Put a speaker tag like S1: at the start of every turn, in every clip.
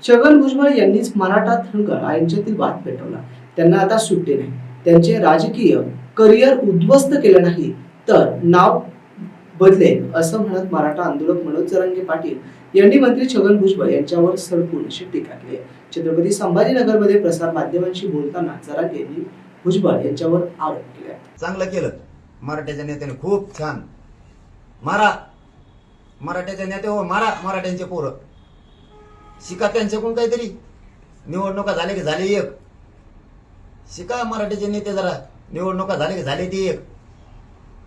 S1: छगन भुजबळ यांनीच मराठा धनगर यांच्यातील वाद पेटवला. त्यांना आता सुट्टी नाही. त्यांचे राजकीय करिअर उद्ध्वस्त केलं नाही तर नाव बदलेल असं म्हणत मराठा आंदोलक मनोज जरांगे पाटील यांनी मंत्री छगन भुजबळ यांच्यावर सडकून अशी टीका केली. छत्रपती संभाजीनगरमध्ये प्रसार माध्यमांशी बोलताना जरांगे यांनी भुजबळ यांच्यावर आरोप केला.
S2: चांगलं केलं. मराठ्याच्या नेत्याने खूप छान. मारा. मराठ्याच्या नेते हो मारा मराठ्यांचे पोरं. शिका त्यांच्याकडून काहीतरी. निवडणुका झाले की झाले एक. शिका मराठीचे नेते जरा. निवडणुका झाले की झाले ते एक.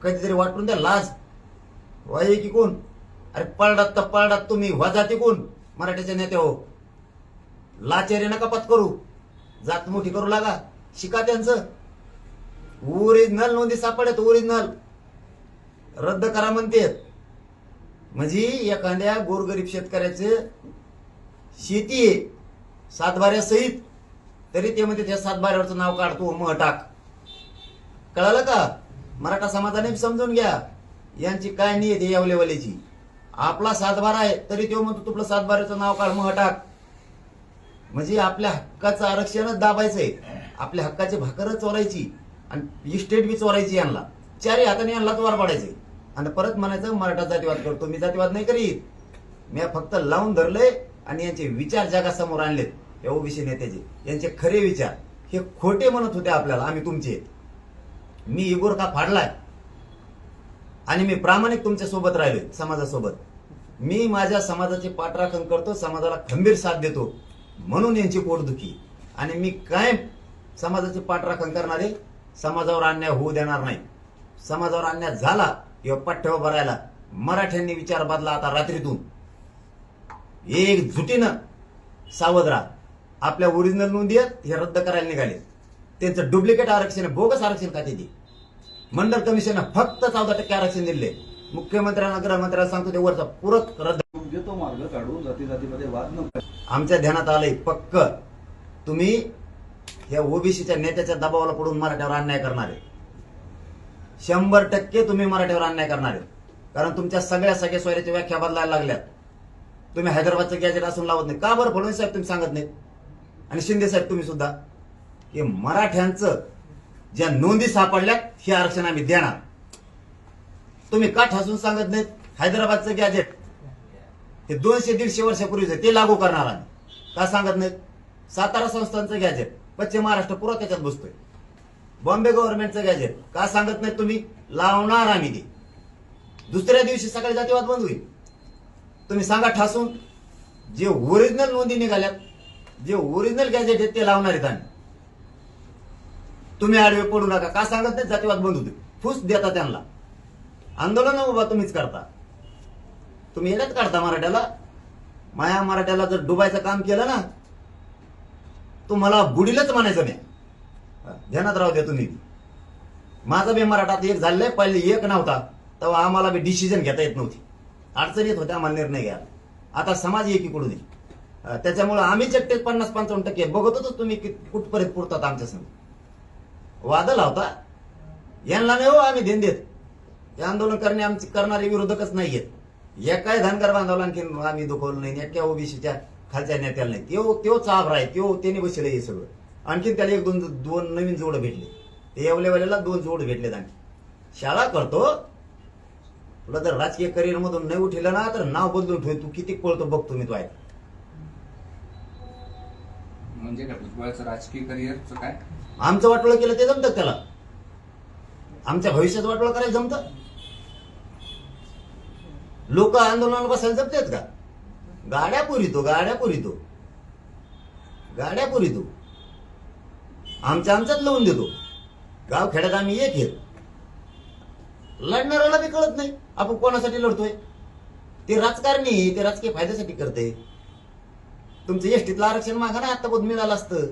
S2: कधीतरी वाटून द्या लाज. वाय की कोण? अरे पळडात तर पळडात तुम्ही वजाती कोण? मराठीचे नेते हो. लाचेरे नका पत करू. जात मोठी करू लागा. शिका त्यांचं. ओरिजिनल नोंदी सापडत ओरिजिनल रद्द करा म्हणते म्हणजे एखाद्या गोरगरीब शेतकऱ्याचे शेती आहे. सातबाऱ्यासहित. तरी ते म्हणते त्या सातबाऱ्यावरचं नाव काढतो मह टाक. कळालं का? मराठा समाजाने समजून घ्या. यांची काय नियत आहे या आपला सातबारा आहे तरी तो म्हणतो तुपलं सातबाऱ्याचं नाव काढ महटाक म्हणजे आपल्या हक्काचं आरक्षणच दाबायचंय आपल्या हक्काची भाकरच चोरायची. आणि इस्टेट बी चोरायची यांना. चारही हाताने तो वर पाडायचे. आणि परत म्हणायचं मराठा जातीवाद करतो मी जातीवाद नाही करीत. मी फक्त लावून धरलंय आणि यांचे विचार जगासमोर आणलेत या ओबीसी नेत्याचे. यांचे खरे विचार हे खोटे म्हणत होते आपल्याला आम्ही तुमचे. मी इगोरका फाडलाय? आणि मी प्रामाणिक तुमच्यासोबत राहिलोय समाजासोबत. मी माझ्या समाजाचे पाठराखण करतो समाजाला खंबीर साथ देतो म्हणून यांची पोटदुखी. आणि मी कायम समाजाचे पाठराखण करणारे समाजावर अन्याय होऊ देणार नाही. समाजावर अन्याय झाला किंवा पठ्ठ्यावर भरायला मराठ्यांनी विचार बदला आता रात्रीतून. एक जुटीनं सावध राहा. आपल्या ओरिजिनल नोंदी आहेत हे रद्द करायला निघाले त्यांचं डुप्लिकेट आरक्षण आहे, बोगस आरक्षण का ते मंडळ कमिशननं फक्त चौदा टक्के आरक्षण दिले मुख्यमंत्र्यांना गृहमंत्र्यांना सांगतो ते वरचा पूरक रद्द.
S3: योग्य तो मार्ग काढून जाती जातीमध्ये वाद न
S2: आमच्या ध्यानात आलंय पक्क. तुम्ही या ओबीसीच्या नेत्याच्या दबावाला पडून मराठ्यावर अन्याय करणार आहे. शंभर टक्के तुम्ही मराठ्यावर अन्याय करणार कारण तुमच्या सगळ्या सगळ्या सोयऱ्याच्या व्याख्या बदलायला लागल्यात. तुम्ही हैदराबादचं गॅजेट असून लावत नाही. का बरं फडणवीस साहेब तुम्ही सांगत नाही आणि शिंदे साहेब तुम्ही सुद्धा. हे मराठ्यांचं ज्या नोंदी सापडल्यात हे आरक्षण आम्ही देणार. तुम्ही का ठासून सांगत नाहीत? हैदराबादचं गॅजेट हे दोनशे दीडशे वर्षापूर्वीच ते लागू करणार आम्ही. का सांगत नाहीत? सातारा संस्थांचं गॅजेट पश्चिम महाराष्ट्र पुरा त्याच्यात बसतोय. बॉम्बे गव्हर्नमेंटचं गॅजेट का सांगत नाहीत तुम्ही? लावणार आम्ही ते. दुसऱ्या दिवशी सकाळी जातीवाद बंद होईल. तुम्ही सांगा ठासून. जे ओरिजिनल नोंदी निघाल्यात जे ओरिजिनल गॅजेट आहेत ते लावणार आहेत आम्ही. तुम्ही आडवे पडू नका. का सांगत नाही? जातीवाद बंद होते फुस देता त्यांना. आंदोलन उभा तुम्हीच करता. तुम्ही येण्यात काढता मराठ्याला. माया मराठ्याला जर डुबायचं काम केलं ना तुम्हाला बुडीलच म्हणायचं नाही ध्यानात राहू द्या तुम्ही. माझा बी मराठा एक झालेलं पहिले एक नव्हता. तेव्हा आम्हाला बी डिसिजन घेता येत नव्हती. अडचण येत आम्हाला निर्णय घ्यायला आता समाज एकीकडून येईल. अं, त्याच्यामुळं आम्ही चट्टे पन्नास पंचावन्न टक्के बघतच तुम्ही कुठपर्यंत पुरतात आमच्या संग वाद लावता यांना नाही हो आम्ही देण देत हे आंदोलन करणे आमचे करणारे विरोधकच नाहीयेत एकाही धनगर बांधवला आणखी आम्ही दुखवलं नाही. एका ओबीसीच्या खालच्या नेत्याला नाही. त्यो त्यो चाभ आहे. त्यो त्याने बसले हे सगळं. आणखीन त्याला एक दोन दोन नवीन जोड भेटले. ते एवढ्या वेळेला दोन जोड भेटलेत आणखी. शाळा करतो. तुला जर राजकीय करिअर मधून नाही उठलं ना तर नाव बदलून ठेव. तू किती पळतो बघतो मी तो आहे
S4: म्हणजे काय भुजबळाचं राजकीय करिअरचं काय?
S2: आमचं वाटोळं केलं ते जमतं त्याला? आमच्या भविष्यात वाटोळं करायला जमतं? लोक आंदोलनाला बसायला जमतात का? गाड्या पुरितो गाड्या पुरितो. गाड्या पुरितो. आमच्या आमच्यात लावून देतो. गाव खेड्यात आम्ही एक येत लढणाऱ्याला बी कळत नाही. आपण कोणासाठी लढतोय? ते राजकारणी ते राजकीय फायद्यासाठी करते. तुमचं एसटीतलं आरक्षण मागा ना आता मिळालं असतं.